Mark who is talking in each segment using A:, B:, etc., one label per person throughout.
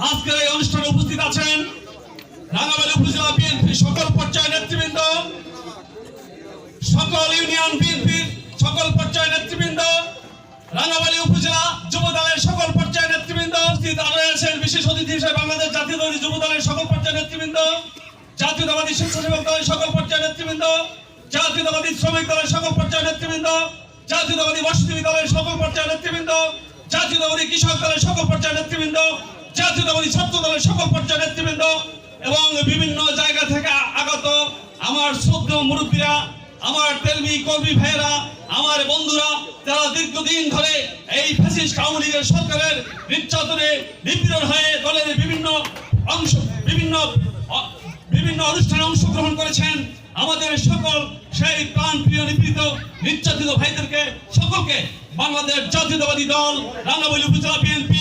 A: আজকের এই অনুষ্ঠানে উপস্থিত আছেন রাঙামালী উপজেলা বিএনপি সকল পর্যায়ের নেতৃবৃন্দ, সকল ইউনিয়ন বিএনপির সকল পর্যায়ের নেতৃবৃন্দ, রাঙামালী উপজেলা যুব দলের সকল পর্যায়ের নেতৃবৃন্দ উপস্থিত আছেন বিশেষ অতিথি হিসেবে বাংলাদেশ জাতীয়তাবাদী যুব দলের সকল পর্যায়ের নেতৃবৃন্দ, জাতীয়তাবাদী স্বেচ্ছাসেবক দলের সকল পর্যায়ের নেতৃবৃন্দ, জাতীয়তাবাদী শ্রমিক দলের সকল পর্যায়ের নেতৃবৃন্দ, জাতীয়তাবাদী মৎস্যজীবী দলের সকল পর্যায়ের নেতৃবৃন্দ, জাতীয়তাবাদী কৃষক দলের সকল পর্যায়ের নেতৃবৃন্দ জাতীয়তাবাদী ছাত্র দলের সকল পর্যায়ের নেতৃবৃন্দ এবং বিভিন্ন জায়গা থেকে আগত আমার শ্রদ্ধ মুরব্বীরা, আমার তেলবি কর্মী ভাইয়েরা, আমার বন্ধুরা, যারা দীর্ঘদিন ধরে এই ফ্যাসিস্ট আওয়ামী লীগের সরকারের নির্যাতনে নিপীড়ন হয়ে দলের বিভিন্ন অংশ, বিভিন্ন বিভিন্ন অনুষ্ঠানে অংশগ্রহণ করেছেন, আমাদের সকল সেই প্রাণ প্রিয় নিপীড়িত, নির্যাতিত ভাইদেরকে সকলকে বাংলাদেশ জাতীয়তাবাদী দল রাঙ্গাবলী উপজেলা বিএনপি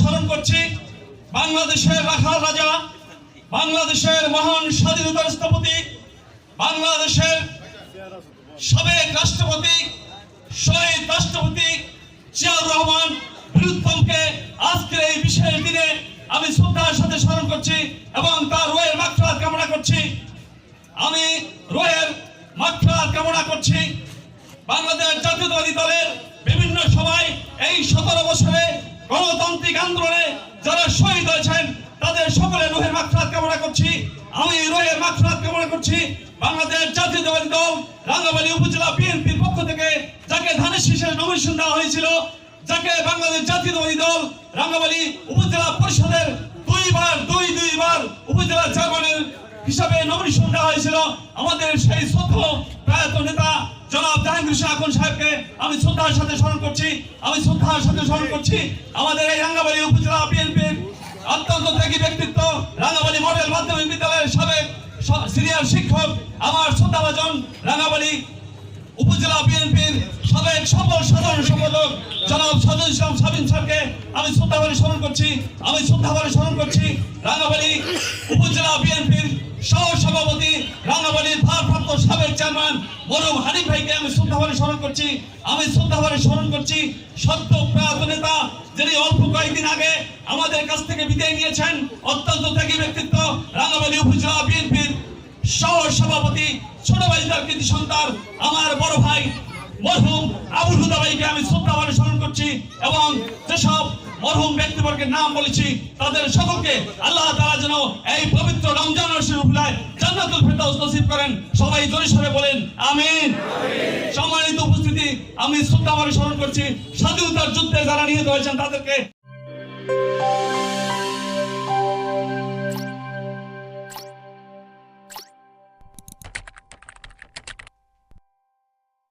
A: স্মরণ করছি বাংলাদেশের বাংলাদেশের মহান স্বাধীনতার স্থপতি বাংলাদেশের সাবেক রাষ্ট্রপতি শহীদ রাষ্ট্রপতি জিয়াউর রহমান বীরুত্তমকে আজকের এই বিশেষ দিনে আমি শ্রদ্ধার সাথে স্মরণ করছি এবং তার রোয়ের মাত্রা কামনা করছি। আমি রোয়ের মাত্রা কামনা করছি। বাংলাদেশ জাতীয়তাবাদী দলের বিভিন্ন সময় এই সতেরো বছরে গণতান্ত্রিক আন্দোলনে যারা শহীদ হয়েছেন, তাদের সকলের রোহের মাকফরাত কামনা করছি। আমি রোহের মাকফরাত কামনা করছি বাংলাদেশ জাতীয়তাবাদী দল রাঙ্গামালী উপজেলা বিএনপির পক্ষ থেকে যাকে ধানের শীষের নমিনেশন দেওয়া হয়েছিল, যাকে বাংলাদেশ জাতীয়তাবাদী দল রাঙ্গামালী উপজেলা পরিষদের দুইবার, দুই, দুইবার উপজেলা চেয়ারম্যানের হিসাবে নমিনেশন দেওয়া হয়েছিল। আমাদের সেই শ্রদ্ধ প্রয়াত নেতা জনাব জাহাঙ্গীর শাহ সাহেবকে আমি শ্রদ্ধার সাথে স্মরণ করছি, আমি শ্রদ্ধার সাথে স্মরণ করছি। আমাদের এই রাঙ্গাবাড়ি উপজেলা বিএনপির অত্যন্ত ত্যাগী ব্যক্তিত্ব রাঙ্গাবাড়ি মডেল মাধ্যমিক বিদ্যালয়ের সাবেক সিনিয়র শিক্ষক, আমার শ্রদ্ধাভাজন রাঙ্গাবাড়ি উপজেলা বিএনপির সাবেক সফল সাধারণ সম্পাদক, জনাব সজল ইসলাম সাবিন স্যারকে আমি শ্রদ্ধাভাবে স্মরণ করছি, আমি শ্রদ্ধাভাবে স্মরণ করছি রাঙ্গাবাড়ি উপজেলা বিএনপির সহ সভাপতি রাঙ্গাবাড়ির ভারপ্রাপ্ত সাবেক চেয়ারম্যান মরুম হানিফ ভাইকে আমি শ্রদ্ধাভাবে স্মরণ করছি। আমি শ্রদ্ধাভাবে স্মরণ করছি সত্য প্রয়াত নেতা যিনি অল্প কয়েকদিন আগে আমাদের কাছ থেকে বিদায় নিয়েছেন। অত্যন্ত ত্যাগী ব্যক্তিত্ব রাঙ্গাবাড়ি উপজেলা বিএনপির সহ সভাপতি ছোট ভাই কৃতি সন্তান, আমার বড় ভাই মরহুম আবুল হুদা ভাইকে আমি শ্রদ্ধাভাবে স্মরণ করছি এবং যেসব মরহুম ব্যক্তিবর্গের নাম বলেছি। তাদের সকলকে আল্লাহ তারা যেন এই পবিত্র রমজান উপলায় করেন। সবাই বলেন, আমিন। সম্মানিত উপস্থিতি, আমি শ্রদ্ধা স্মরণ করছি, স্বাধীনতার যুদ্ধে যারা নিহত হয়েছেন তাদেরকে।